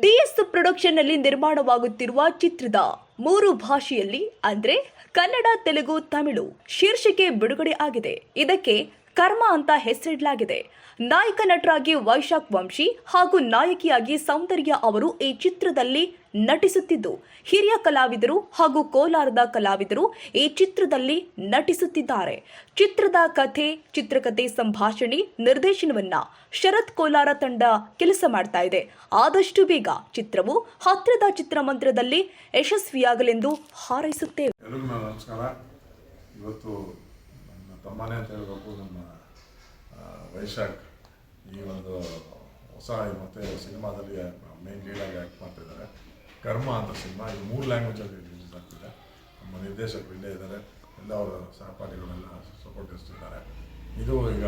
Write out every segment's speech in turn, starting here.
DS ಪ್ರೊಡಕ್ಷನ್ನಲ್ಲಿ ನಿರ್ಮಾಣವಾಗುತ್ತಿರುವ ಚಿತ್ರದ ಮೂರು ಭಾಷೆಯಲ್ಲಿ ಅಂದ್ರೆ ಕನ್ನಡ, ತೆಲುಗು, ತಮಿಳು ಶೀರ್ಷಿಕೆ ಬಿಡುಗಡೆ ಆಗಿದೆ. ಇದಕ್ಕೆ ಕರ್ಮ ಅಂತ ಹೆಸರಿಡಲಾಗಿದೆ. ನಾಯಕ ನಟರಾಗಿ ವೈಶಾಖ್ ವಂಶಿ ಹಾಗೂ ನಾಯಕಿಯಾಗಿ ಸೌಂದರ್ಯ ಅವರು ಈ ಚಿತ್ರದಲ್ಲಿ ನಟಿಸುತ್ತಿದ್ದು, ಹಿರಿಯ ಕಲಾವಿದರು ಹಾಗೂ ಕೋಲಾರದ ಕಲಾವಿದರು ಈ ಚಿತ್ರದಲ್ಲಿ ನಟಿಸುತ್ತಿದ್ದಾರೆ. ಚಿತ್ರದ ಕಥೆ, ಚಿತ್ರಕಥೆ ಸಂಭಾಷಣೆ, ನಿರ್ದೇಶನವನ್ನ ಶರತ್ ಕೋಲಾರ ತಂಡ ಕೆಲಸ ಮಾಡ್ತಾ ಇದೆ. ಆದಷ್ಟು ಬೇಗ ಚಿತ್ರವು ಹತ್ತಿರದ ಚಿತ್ರಮಂದಿರದಲ್ಲಿ ಯಶಸ್ವಿಯಾಗಲೆಂದು ಹಾರೈಸುತ್ತೇವೆ. ತಮ್ಮನೇ ಅಂತ ಹೇಳಬೇಕು, ನಮ್ಮ ವೈಶಾಖ್ ಈ ಒಂದು ಹೊಸ ಮತ್ತು ಸಿನಿಮಾದಲ್ಲಿ ಮೇನ್ ಲೀಡಾಗಿ ಆ್ಯಕ್ಟ್ ಮಾಡ್ತಿದ್ದಾರೆ. ಕರ್ಮ ಅಂತ ಸಿನಿಮಾ, ಇದು ಮೂರು ಲ್ಯಾಂಗ್ವೇಜಲ್ಲಿ ರಿಲೀಸ್ ಆಗ್ತಿದೆ. ನಮ್ಮ ನಿರ್ದೇಶಕರು ಇಲ್ಲೇ ಇದ್ದಾರೆ. ಎಲ್ಲ ಅವರ ಸಹಪಾಠಿಗಳೆಲ್ಲ ಸಪೋರ್ಟ್ ಇರ್ತಿದ್ದಾರೆ ಇದು ಈಗ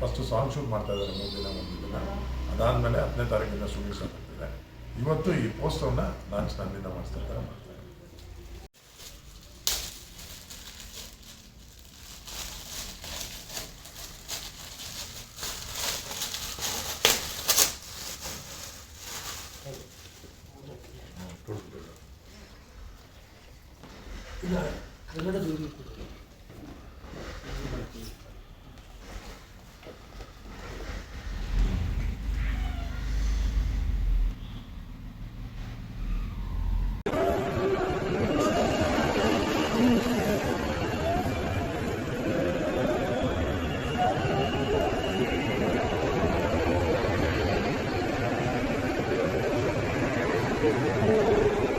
ಫಸ್ಟು ಸಾಂಗ್ ಶೂಟ್ ಮಾಡ್ತಾ ಇದ್ದಾರೆ ಮೂರು ದಿನ ಒಂದು ದಿನ. ಅದಾದಮೇಲೆ ಹತ್ತನೇ ತಾರೀಕಿಂದ ಶೂಟಿಂಗ್ ಸ್ಟಾರ್ಟ್ ಆಗ್ತಿದೆ. ಇವತ್ತು ಈ ಪೋಸ್ಟರ್ನ ಲಾಂಚ್ ನನ್ನಿಂದ ಮಾಡಿಸ್ತಾ ಇದ್ದಾರೆ. 그날 그날에도 여기 있거든. ハハハハ!